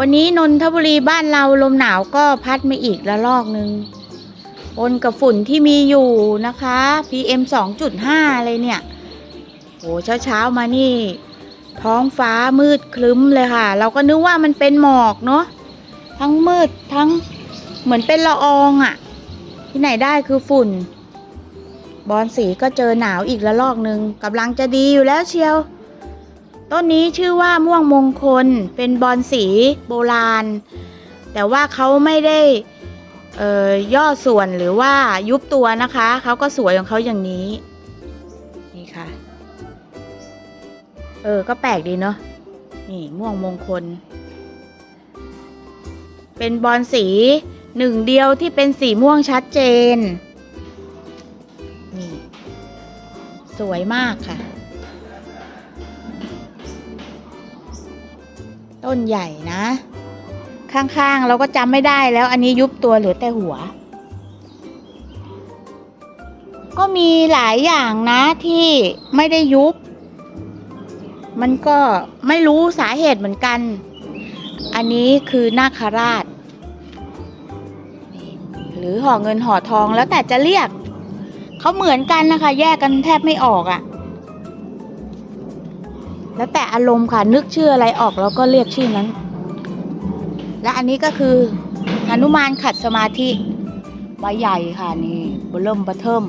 วันนี้นนทบุรีบ้านเราลมหนาวก็พัดมาอีกระลอกหนึ่งปนกับฝุ่นที่มีอยู่นะคะ PM 2.5 เลยเนี่ยโหเช้าเช้ามานี่ ท้องฟ้ามืดครึ้มเลยค่ะ เราก็นึกว่ามันเป็นหมอกเนาะทั้งมืดทั้งเหมือนเป็นละอองอะ่ะ ที่ไหนได้คือฝุ่น บอนสีก็เจอหนาวอีกระลอกหนึ่งกำลังจะดีอยู่แล้วเชียว ต้นนี้ชื่อว่าม่วงมงคลเป็นบอนสีโบราณ แต่ว่าเขาไม่ได้ย่อส่วนหรือว่ายุบตัวนะคะเขาก็สวยของเขาอย่างนี้นี่ค่ะเออก็แปลกดีเนาะนี่ม่วงมงคล เป็นบอนสีหนึ่งเดียวที่เป็นสีม่วงชัดเจนนี่สวยมากค่ะ ต้นใหญ่นะ ข้างๆเราก็จำไม่ได้แล้วอันนี้ยุบตัวเหลือแต่หัว ก็มีหลายอย่างนะที่ไม่ได้ยุบ มันก็ไม่รู้สาเหตุเหมือนกัน อันนี้คือนาคราช หรือห่อเงินห่อทองแล้วแต่จะเรียก เขาเหมือนกันนะคะ แยกกันแทบไม่ออกอะ่ะ แล้วแต่อารมณ์ค่ะนึกชื่ออะไรออกแล้วก็เรียกชื่อนั้น และอันนี้ก็คือหนุมานขัดสมาธิใบใหญ่ค่ะนี่บเริ่มบอเทิม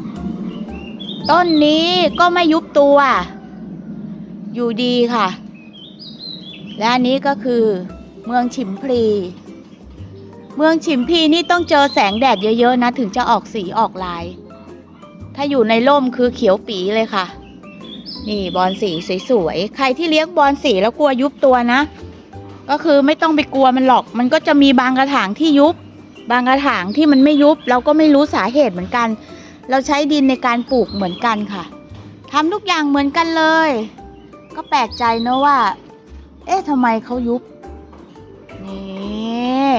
ต้นนี้ก็ไม่ยุบตัว อยู่ดีค่ะ และอันนี้ก็คือเมืองฉิมพลี เมืองฉิมพลีนี่ต้องเจอแสงแดดเยอะๆนะ ถึงจะออกสีออกลาย ถ้าอยู่ในร่มคือเขียวปีเลยค่ะ นี่บอลสีสวยๆ ใครที่เลี้ยงบอลสีแล้วกลัวยุบตัวนะ ก็คือไม่ต้องไปกลัวมันหรอก มันก็จะมีบางกระถางที่ยุบ บางกระถางที่มันไม่ยุบ เราก็ไม่รู้สาเหตุเหมือนกัน เราใช้ดินในการปลูกเหมือนกันค่ะทำทุกอย่างเหมือนกันเลย ก็แปลกใจนะว่า เอ๊ะทำไมเขายุบ นี่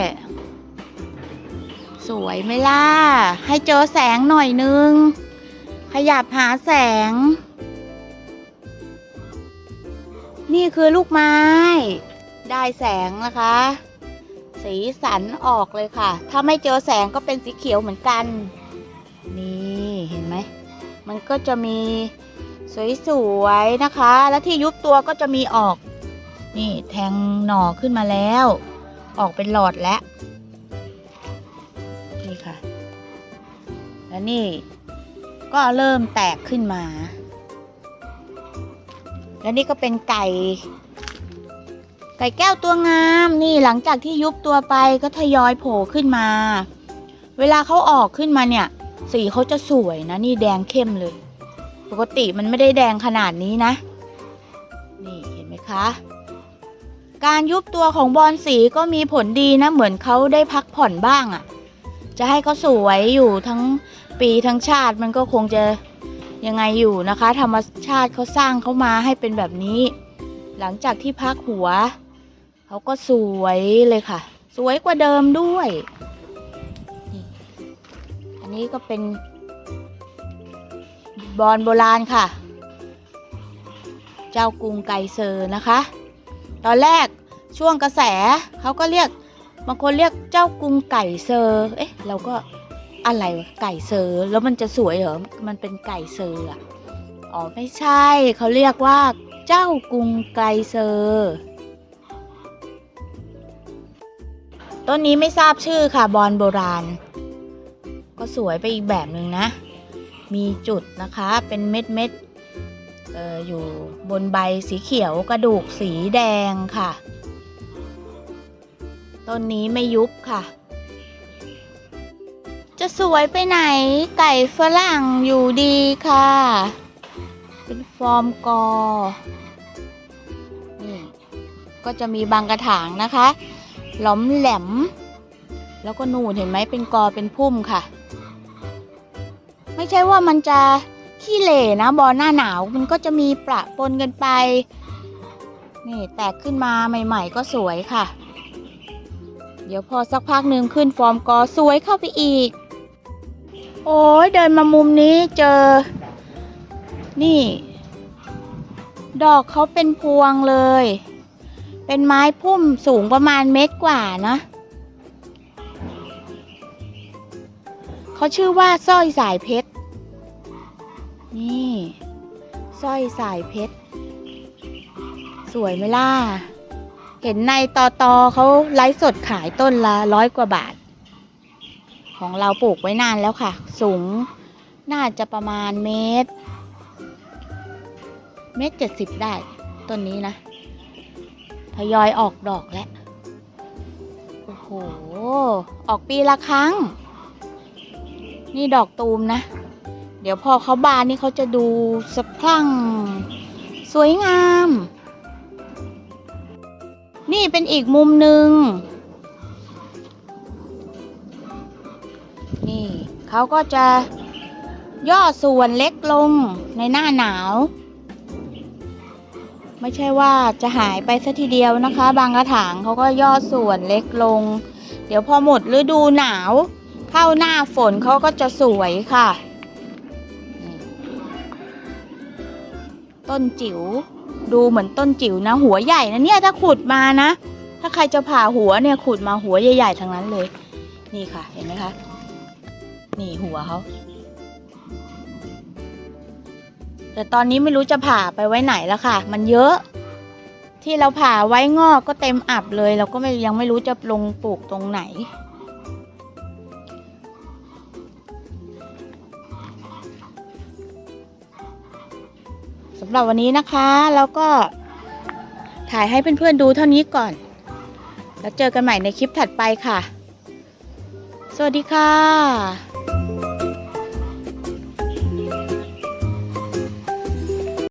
สวยไหมล่ะ ให้เจอแสงหน่อยนึง ขยับหาแสง นี่คือลูกไม้ ได้แสงนะคะ สีสันออกเลยค่ะ ถ้าไม่เจอแสงก็เป็นสีเขียวเหมือนกัน นี่เห็นไหม มันก็จะมีสวยๆนะคะ แล้วที่ยุบตัวก็จะมีออก นี่แทงหน่อขึ้นมาแล้ว ออกเป็นหลอดแล้ว นี่ค่ะ แล้วนี่ก็เริ่มแตกขึ้นมา แล้วนี่ก็เป็นไก่ ไก่แก้วตัวงามนี่หลังจากที่ยุบตัวไปก็ทยอยโผล่ขึ้นมา เวลาเขาออกขึ้นมาเนี่ย สีเขาจะสวยนะ นี่แดงเข้มเลย ปกติมันไม่ได้แดงขนาดนี้นะ นี่เห็นไหมคะ การยุบตัวของบอลสีก็มีผลดีนะ เหมือนเขาได้พักผ่อนบ้างอะ่ะ จะให้เขาสวยอยู่ทั้งปีทั้งชาติมันก็คงจะ ยังไงอยู่นะคะ ธรรมชาติเขาสร้างเขามาให้เป็นแบบนี้ หลังจากที่พักหัวเขาก็สวยเลยค่ะ สวยกว่าเดิมด้วยนี่อันนี้ก็เป็น บอลโบราณค่ะ เจ้ากรุงไกเซอร์นะคะ ตอนแรกช่วงกระแสเขาก็เรียกบางคนเรียกเจ้ากรุงไก่เซอร์ เอ๊ะ เราก็ อะไรไก่เซอร์แล้วมันจะสวยเหรอ มันเป็นไก่เซอร์อะอ๋อไม่ใช่เขาเรียกว่าเจ้ากรุงไกเซอร์ต้นนี้ไม่ทราบชื่อค่ะบอลโบราณ ก็สวยไปอีกแบบหนึ่งนะ มีจุดนะคะเป็นเม็ดเม็ดอออยู่บนใบสีเขียวกระดูกสีแดงค่ะ ต้นนี้ไม่ยุบค่ะ สวยไปไหนไก่ฝรั่งอยู่ดีค่ะ เป็นฟอร์มกอ นี่ ก็จะมีบางกระถางนะคะ หลอมแหลม แล้วก็นูนเห็นไหมเป็นกอเป็นพุ่มค่ะ ไม่ใช่ว่ามันจะขี้เหร่นะบอลหน้าหนาวมันก็จะมีประปนกันไป นี่แตกขึ้นมาใหม่ ๆ ก็สวยค่ะ เดี๋ยวพอสักพักหนึ่งขึ้นฟอร์มกอสวยเข้าไปอีก โอ้ยเดินมามุมนี้เจอ นี่ ดอกเขาเป็นพวงเลย เป็นไม้พุ่มสูงประมาณเมตรกว่านะเขาชื่อว่าสร้อยสายเพชร นี่สร้อยสายเพชร สวยไหมล่ะ เห็นในตอตอเขาไลฟ์สดขายต้นละร้อยกว่าบาท ของเราปลูกไว้นานแล้วค่ะ สูงน่าจะประมาณเมตร เมตรเจ็ดสิบได้ต้นนี้นะทยอยออกดอกแล้ว โอ้โห ออกปีละครั้ง นี่ดอกตูมนะ เดี๋ยวพอเขาบานนี่เขาจะดูสะพรั่ง สวยงาม นี่เป็นอีกมุมหนึ่ง เขาก็จะย่อส่วนเล็กลงในหน้าหนาว ไม่ใช่ว่าจะหายไปซะทีเดียวนะคะ บางกระถางเขาก็ย่อส่วนเล็กลง เดี๋ยวพอหมดฤดูหนาว เข้าหน้าฝนเขาก็จะสวยค่ะ ต้นจิ๋วดูเหมือนต้นจิ๋วนะ หัวใหญ่นะเนี่ยถ้าขุดมานะ ถ้าใครจะผ่าหัวเนี่ยขุดมาหัวใหญ่ๆทั้งนั้นเลย นี่ค่ะเห็นไหมคะ นี่หัวเขาแต่ตอนนี้ไม่รู้จะผ่าไปไว้ไหนแล้วค่ะ มันเยอะ ที่เราผ่าไว้งอกก็เต็มอับเลย เราก็ไม่ยังไม่รู้จะลงปลูกตรงไหน สำหรับวันนี้นะคะแล้วก็ถ่ายให้เพื่อนๆดูเท่านี้ก่อน แล้วเจอกันใหม่ในคลิปถัดไปค่ะ สวัสดีค่ะ